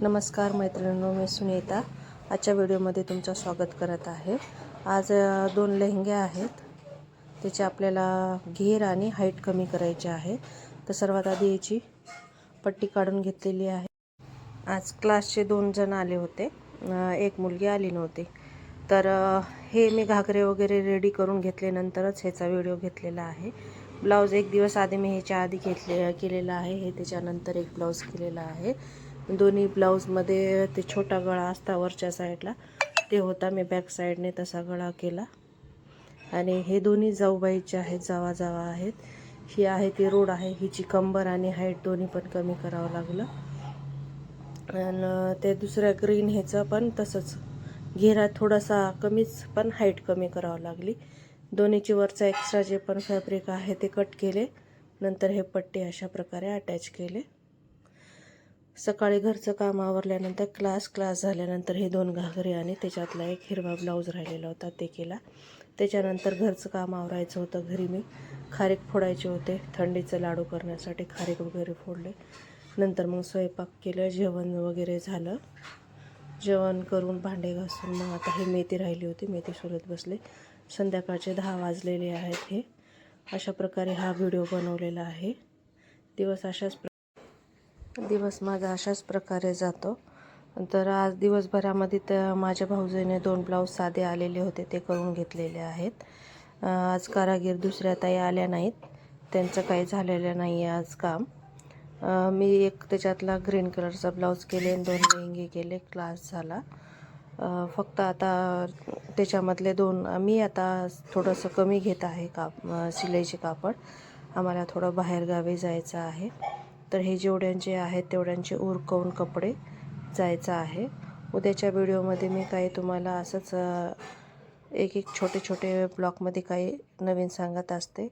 नमस्कार मैत्रिणींनो मी सुनीता. आजच्या व्हिडिओमध्ये तुमचं स्वागत करत आहे. आज दोन लेहंगे आहेत. त्याचे आपल्याला घेर आणि हाईट कमी करायची आहे. तर सर्वात आधी याची पट्टी काढून घेतलेली आहे. आज क्लासचे दोन जण आले होते. एक मुलगी आली नव्हती. तर हे मी घागरे वगैरे रेडी करून घेतल्यानंतरच ह्याचा व्हिडिओ घेतलेला आहे. ब्लाऊज एक दिवस आधी मी ह्याच्या आधी घेतले केलेला आहे. हे त्याच्यानंतर एक ब्लाऊज केलेला आहे. दोन्ही ब्लाऊजमध्ये ते छोटा गळा असता वरच्या साईडला ते होता मी बॅक साईडने तसा गळा केला. आणि हे दोन्ही जाऊबाईचे आहेत जावा जावा आहेत. ही आहे ती रोड आहे हिची कंबर आणि हाईट दोन्ही पण कमी करावं लागलं. आणि ते दुसऱ्या ग्रीन ह्याचं पण तसंच. घेरा थोडासा कमीच पण हाईट कमी करावं लागली. दोन्हीची वरचा एक्स्ट्रा जे पण फॅब्रिक आहे ते कट केले. नंतर हे पट्टे अशा प्रकारे अटॅच केले. सकाळी घरचं काम आवरल्यानंतर क्लास क्लास झाल्यानंतर हे दोन घागरे आणि त्याच्यातला एक हिरवा ब्लाऊज राहिलेला होता ते केला. त्याच्यानंतर घरचं काम आवरायचं होतं घरी मी. खारीक फोडायचे होते थंडीचं लाडू करण्यासाठी खारीक वगैरे फोडले. नंतर मग स्वयंपाक केलं जेवण वगैरे झालं. जेवण करून भांडे घासून मग आता ही मेथी राहिली होती मेथी सोलत बसले. संध्याकाळचे दहा वाजलेले आहेत हे. अशा प्रकारे हा व्हिडिओ बनवलेला आहे. दिवस अशाच प्र दिवस माझा अशाच प्रकारे जातो. तर आज दिवसभरामध्ये तर माझ्या भाऊजीने दोन ब्लाऊज साधे आलेले होते ते करून घेतलेले आहेत. आज कारागीर दुसऱ्या ताई आल्या नाहीत. त्यांचं काही झालेलं नाही आहे आज काम. मी एक त्याच्यातला ग्रीन कलरचा ब्लाऊज केले आणि दोन लेहंगे केले क्लास झाला. फक्त आता त्याच्यामधले दोन मी आता थोडंसं कमी घेत आहे काप शिलाईचे कापड. आम्हाला थोडं बाहेरगावी जायचं आहे. तर हे जेवढ्यांचे आहेत तेवढ्यांचे उरकवून कपडे जायचं आहे. उद्याच्या व्हिडिओमध्ये मी काही तुम्हाला असंच एक एक छोटे छोटे ब्लॉकमध्ये काही नवीन सांगत असते.